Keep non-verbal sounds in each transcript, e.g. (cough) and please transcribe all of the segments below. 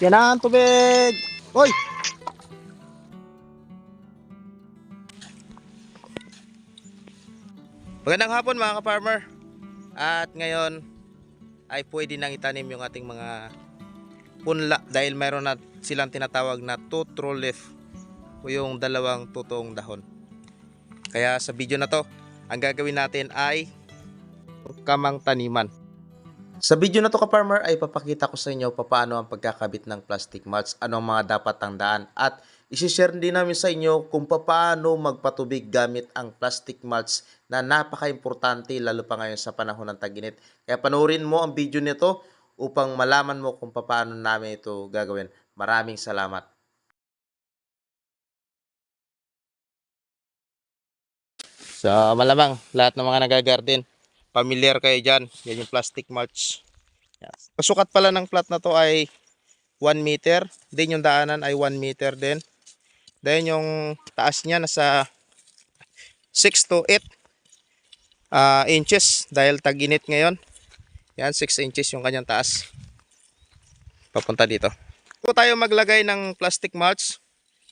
Yan ang tubig. Hoy! Magandang hapon mga ka-farmer. At ngayon ay pwede nang itanim yung ating mga punla dahil mayroon na silang tinatawag na two leaf o yung dalawang totoong dahon. Kaya sa video na to, ang gagawin natin ay kamang taniman. Sa video na to ka-farmer ay papakita ko sa inyo paano ang pagkakabit ng plastic mulch, ano ang mga dapat tandaan at isishare din namin sa inyo kung paano magpatubig gamit ang plastic mulch na napaka-importante lalo pa ngayon sa panahon ng taginit. Kaya panoorin mo ang video nito upang malaman mo kung paano namin ito gagawin. Maraming salamat. So, malamang lahat ng mga nagagarden, familiar kayo dyan. Yan yung plastic mulch. Yes. Pasukat pala ng plat na to ay 1 meter. Then yung daanan ay 1 meter din. Then yung taas niya nasa 6 to 8 ah, inches dahil tag-init ngayon. Yan, 6 inches yung kanyang taas. Papunta dito. Kung tayo maglagay ng plastic mulch,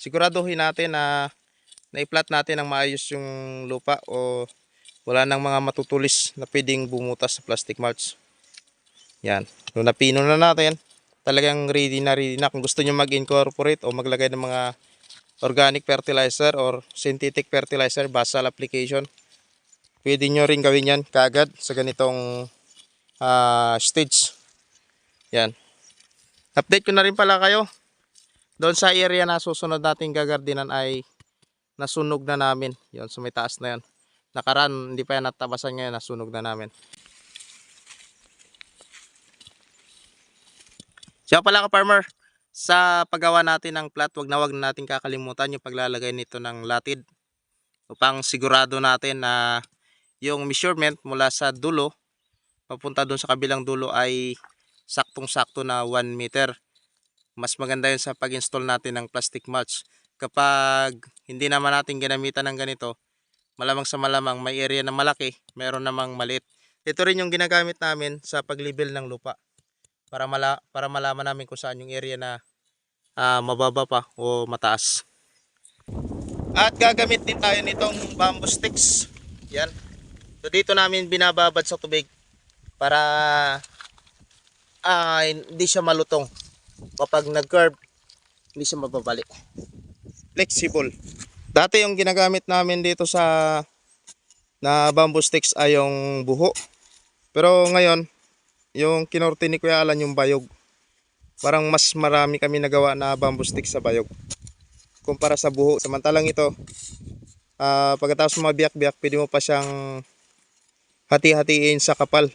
siguraduhin natin na naiplat natin ng maayos yung lupa o wala nang mga matutulis na pwedeng bumutas sa plastic mulch. Yan. Nung napino na natin, talagang ready na ready na. Kung gusto nyo mag-incorporate o maglagay ng mga organic fertilizer or synthetic fertilizer, basal application, pwede nyo rin gawin yan kaagad sa ganitong ah, stage. Yan. Update ko na rin pala kayo. Doon sa area na susunod nating gagardinan ay nasunog na namin. Yon, sa may taas na yon. Nakaraan, hindi pa yan natabasan ngayon, nasunog na namin. Siya pala ka farmer, sa paggawa natin ng plat, wag na wag na natin kakalimutan yung paglalagay nito ng latid upang sigurado natin na yung measurement mula sa dulo papunta doon sa kabilang dulo ay saktong-sakto na 1 meter. Mas maganda yun sa pag-install natin ng plastic mulch. Kapag hindi naman natin ginamitan ng ganito, malamang sa malamang may area na malaki, meron namang maliit. Ito rin yung ginagamit namin sa paglibel ng lupa para mala para malaman namin kung saan yung area na ah, mababa pa o mataas. At gagamit din tayo nitong bamboo sticks. Yan. So dito namin binababad sa tubig para ah, hindi siya malutong. Kapag nag-curve, hindi siya mababalik. Flexible. Dati yung ginagamit namin dito sa na bamboo sticks ay yung buho. Pero ngayon, yung kinorte ni Kuya Alan yung bayog. Parang mas marami kami nagawa na bamboo sticks sa bayog. Kumpara sa buho. Samantalang ito, ah pagkatapos mo mabiyak-biyak, pwede mo pa siyang hati-hatiin sa kapal.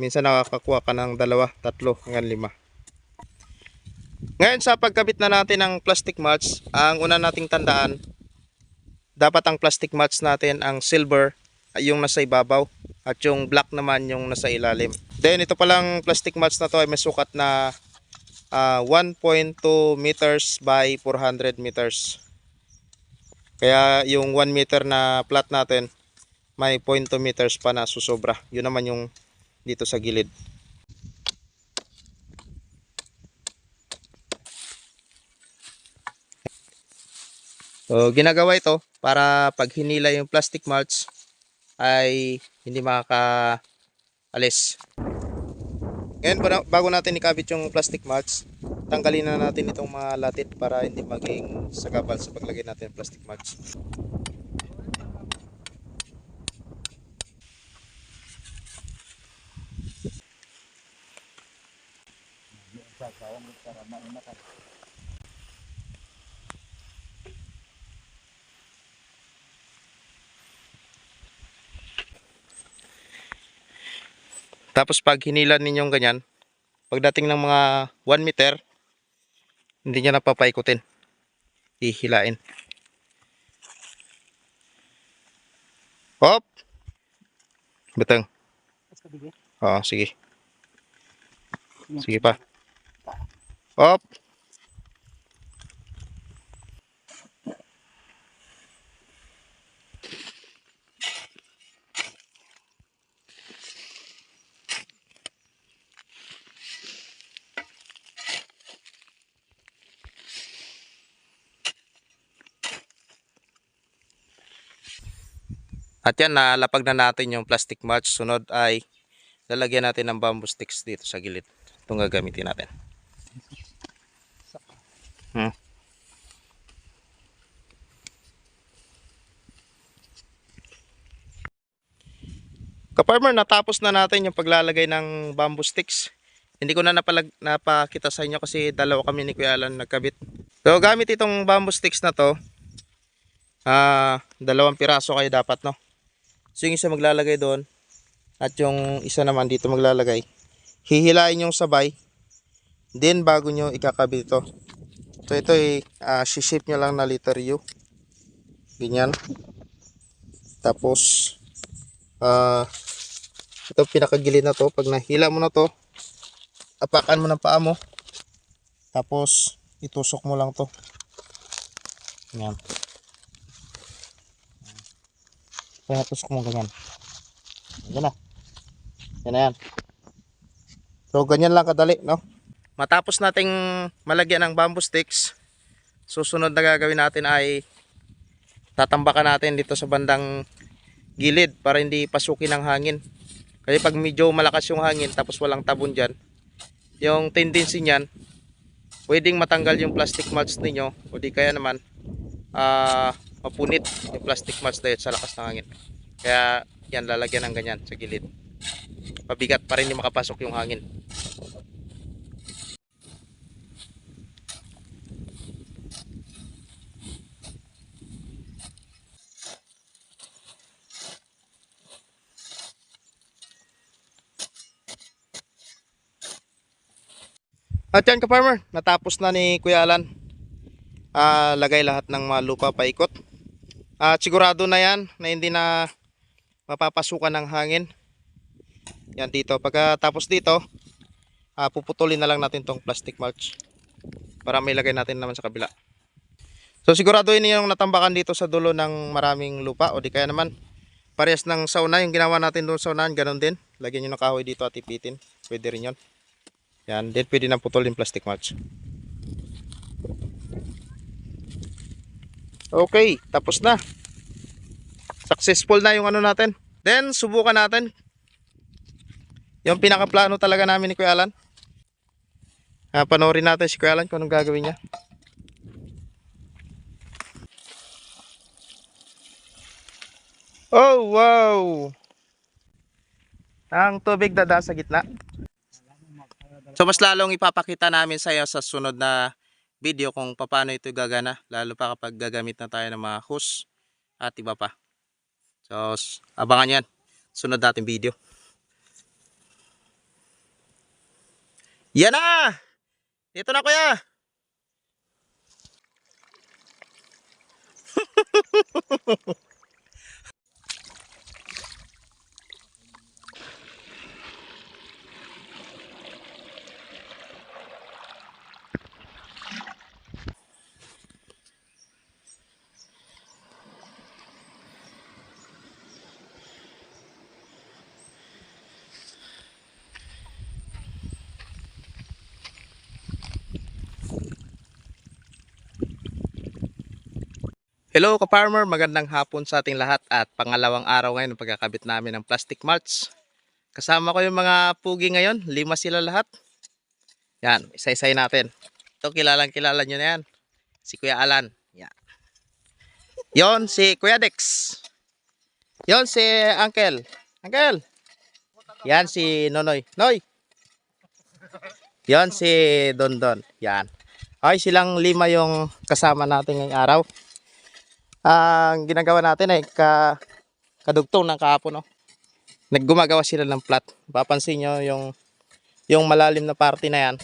Minsan nakakakuha ka ng dalawa, tatlo, hanggang lima. Ngayon sa pagkabit na natin ng plastic mulch, ang una nating tandaan, dapat ang plastic mulch natin ang silver yung nasa ibabaw at yung black naman yung nasa ilalim. Then ito palang plastic mulch na to ay may sukat na ah, 1.2 meters by 400 meters. Kaya yung 1 meter na plat natin may 0.2 meters pa na susobra. Yun naman yung dito sa gilid. So, ginagawa ito para pag hinila yung plastic mulch ay hindi makaka-alis. Ngayon, ba- bago natin ikabit yung plastic mulch, tanggalin na natin itong mga latit para hindi maging sagabal sa paglagay natin ng plastic mulch. Tapos pag hinila ninyong ganyan, pagdating ng mga 1 meter, hindi niya napapaikutin. Hihilain. Hop! Beteng. Oo, sige. Sige pa. Hop! At yan, nalapag na natin yung plastic mulch. Sunod ay lalagyan natin ng bamboo sticks dito sa gilid. Itong gagamitin natin. Hmm. Kaparmer, natapos na natin yung paglalagay ng bamboo sticks. Hindi ko na napalag, napakita sa inyo kasi dalawa kami ni Kuya Alan nagkabit. So gamit itong bamboo sticks na to, ah dalawang piraso kayo dapat no. So yung isa maglalagay doon at yung isa naman dito maglalagay. Hihilain yung sabay. Then bago nyo ikakabit ito. So ito ay uh, shape nyo lang na letter U. Ganyan. Tapos ah ito pinakagilid na to. Pag nahila mo na to, apakan mo ng paa mo. Tapos itusok mo lang to. Ganyan. Kaya tusok mo ganyan. Yan na. Yan na yan. So ganyan lang kadali, no? Matapos nating malagyan ng bamboo sticks, susunod na gagawin natin ay tatambakan natin dito sa bandang gilid para hindi pasukin ng hangin. Kasi pag medyo malakas yung hangin tapos walang tabon dyan, yung tendency niyan, pwedeng matanggal yung plastic mulch ninyo o di kaya naman ah mapunit yung plastic mulch dahil sa lakas ng hangin. Kaya yan lalagyan ng ganyan sa gilid. Pabigat pa rin yung makapasok yung hangin. At yan ka-farmer, natapos na ni Kuya Alan. Ah, lagay lahat ng mga lupa paikot. At sigurado na yan na hindi na mapapasukan ng hangin. Yan dito. Pagkatapos dito, ah, puputulin na lang natin tong plastic mulch para may lagay natin naman sa kabila. So siguraduhin niyo yung natambakan dito sa dulo ng maraming lupa o di kaya naman parehas ng sauna yung ginawa natin doon sa unahan, ganun din. Lagyan niyo ng kahoy dito at ipitin. Pwede rin yun. Yan, then pwede nang putol yung plastic mulch. Okay, tapos na. Successful na yung ano natin. Then, subukan natin. Yung pinakaplano talaga namin ni Kuya Alan. Ah, panoorin natin si Kuya Alan kung anong gagawin niya. Oh, wow! Ang tubig dada sa gitna. So mas lalong ipapakita namin sa iyo sa sunod na video kung paano ito gagana lalo pa kapag gagamit na tayo ng mga hose at iba pa. So abangan yan. Sunod natin video. Yan na! Dito na kuya! (laughs) Hello ka-farmer, magandang hapon sa ating lahat at pangalawang araw ngayon ng pagkakabit namin ng plastic mulch. Kasama ko yung mga pugi ngayon, lima sila lahat. Yan, isa-isay natin. Ito kilalang kilala nyo na yan. Si Kuya Alan. Yan. Yon si Kuya Dex. Yon si Uncle. Uncle. Yan si Nonoy. Noy. Yon si Don Don. Yan. Okay, silang lima yung kasama natin ngayong araw ang ginagawa natin ay ka kadugtong ng kahapon no. Naggumagawa sila ng plat. Papansin nyo yung yung malalim na parte na yan.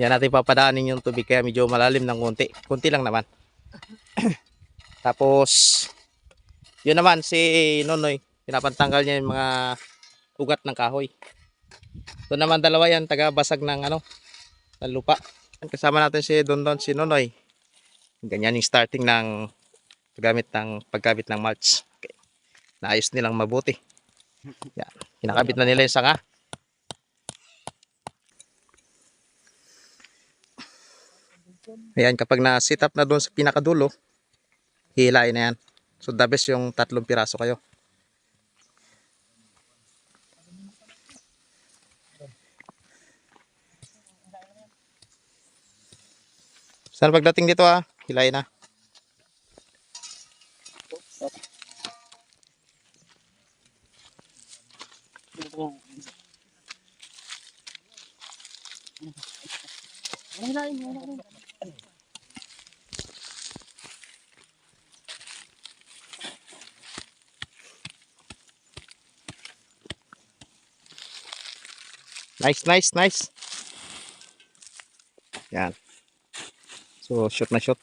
Yan natin papadaanin yung tubig kaya medyo malalim ng konti. Konti lang naman. (coughs) Tapos yun naman si Nonoy, pinapantanggal niya yung mga ugat ng kahoy. Ito naman dalawa yan, taga basag ng ano, ng lupa. Kasama natin si Don Don, si Nonoy. Ganyan yung starting ng gamit ng pagkabit ng mulch. Okay. Naayos nilang mabuti. Yan. Kinakabit na nila yung sanga. Ayan, kapag na-sit up na doon sa pinakadulo, hihilain na yan. So, the best yung tatlong piraso kayo. Sana pagdating dito ah, hilain na. Nice, nice, nice. Yan. So, shoot na shoot.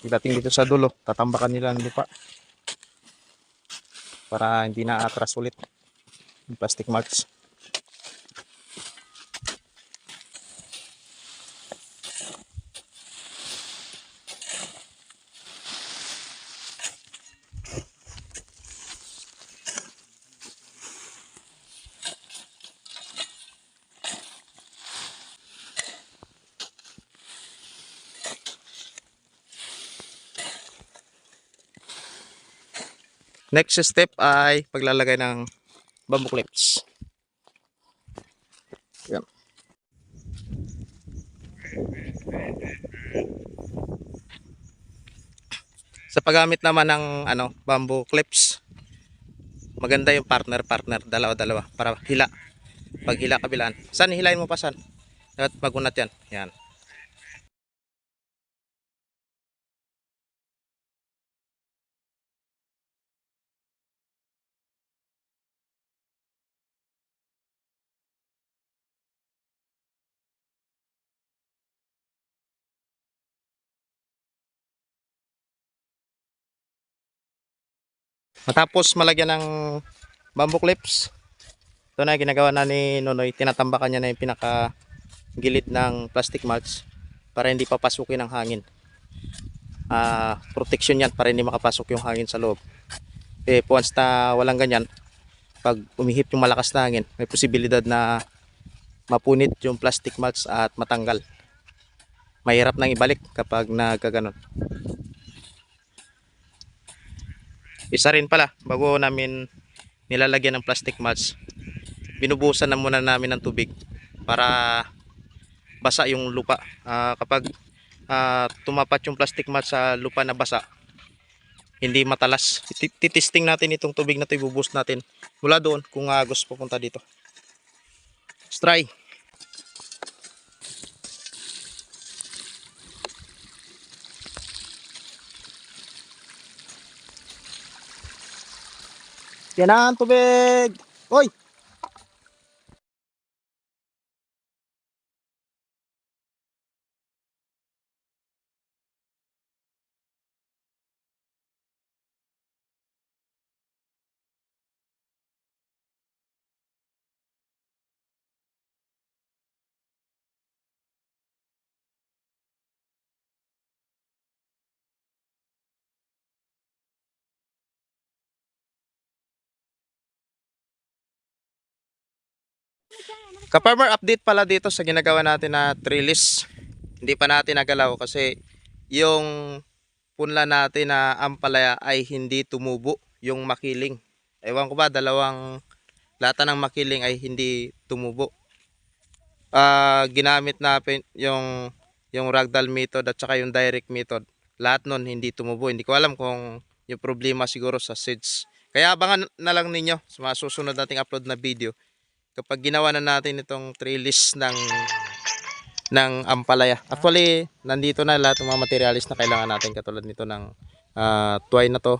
Pagdating dito sa dulo, tatambakan nila ng lupa. Para hindi na atras ulit. Yung plastic marks. Next step ay paglalagay ng bamboo clips. Yan. Sa paggamit naman ng ano, bamboo clips, maganda yung partner partner dalawa dalawa para hila. Pag hila kabilaan. San hilahin mo pa san? Dapat magunat yan. Yan. Matapos malagyan ng bamboo clips, ito na ginagawa na ni Nonoy, tinatambakan niya na yung pinaka gilid ng plastic mulch para hindi papasukin ng hangin. Ah, protection yan para hindi makapasok yung hangin sa loob. Eh, once na walang ganyan, pag umihip yung malakas na hangin, may posibilidad na mapunit yung plastic mulch at matanggal. Mahirap nang ibalik kapag nagkaganon. Isa rin pala, bago namin nilalagyan ng plastic mulch, binubusan na muna namin ng tubig para basa yung lupa. Ah, kapag ah, tumapat yung plastic mulch sa lupa na basa, hindi matalas. Tit- Titisting natin itong tubig na ito, ibubus natin mula doon kung agos pupunta dito. Let's try. Yan ang tubig. Oy! Ka-farmer update pala dito sa ginagawa natin na trellis. Hindi pa natin nagalaw kasi yung punla natin na ampalaya ay hindi tumubo yung makiling. Ewan ko ba, dalawang lata ng makiling ay hindi tumubo. Ah, ginamit natin yung yung ragdoll method at saka yung direct method. Lahat nun hindi tumubo. Hindi ko alam kung yung problema siguro sa seeds. Kaya abangan na lang ninyo sa mga susunod nating upload na video kapag ginawa na natin itong trellis ng ng ampalaya. Actually, nandito na lahat ng mga materialis na kailangan natin katulad nito ng ah, twine na to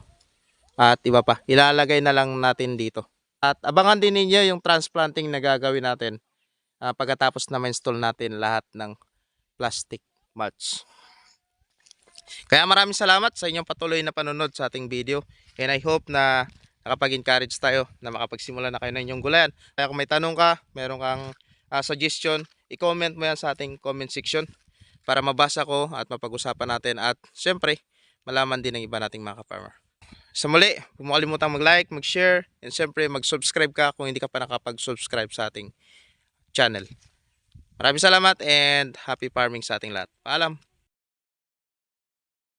at iba pa. Ilalagay na lang natin dito. At abangan din ninyo yung transplanting na gagawin natin ah, pagkatapos na ma-install natin lahat ng plastic mulch. Kaya maraming salamat sa inyong patuloy na panonood sa ating video and I hope na nakapag-encourage tayo na makapagsimula na kayo ng inyong gulayan. Kaya kung may tanong ka, meron kang ah, suggestion, i-comment mo yan sa ating comment section para mabasa ko at mapag-usapan natin at syempre, malaman din ng iba nating mga ka-farmer. Sa muli, huwag mo kalimutang mag-like, mag-share, and syempre mag-subscribe ka kung hindi ka pa nakapag-subscribe sa ating channel. Maraming salamat and happy farming sa ating lahat. Paalam!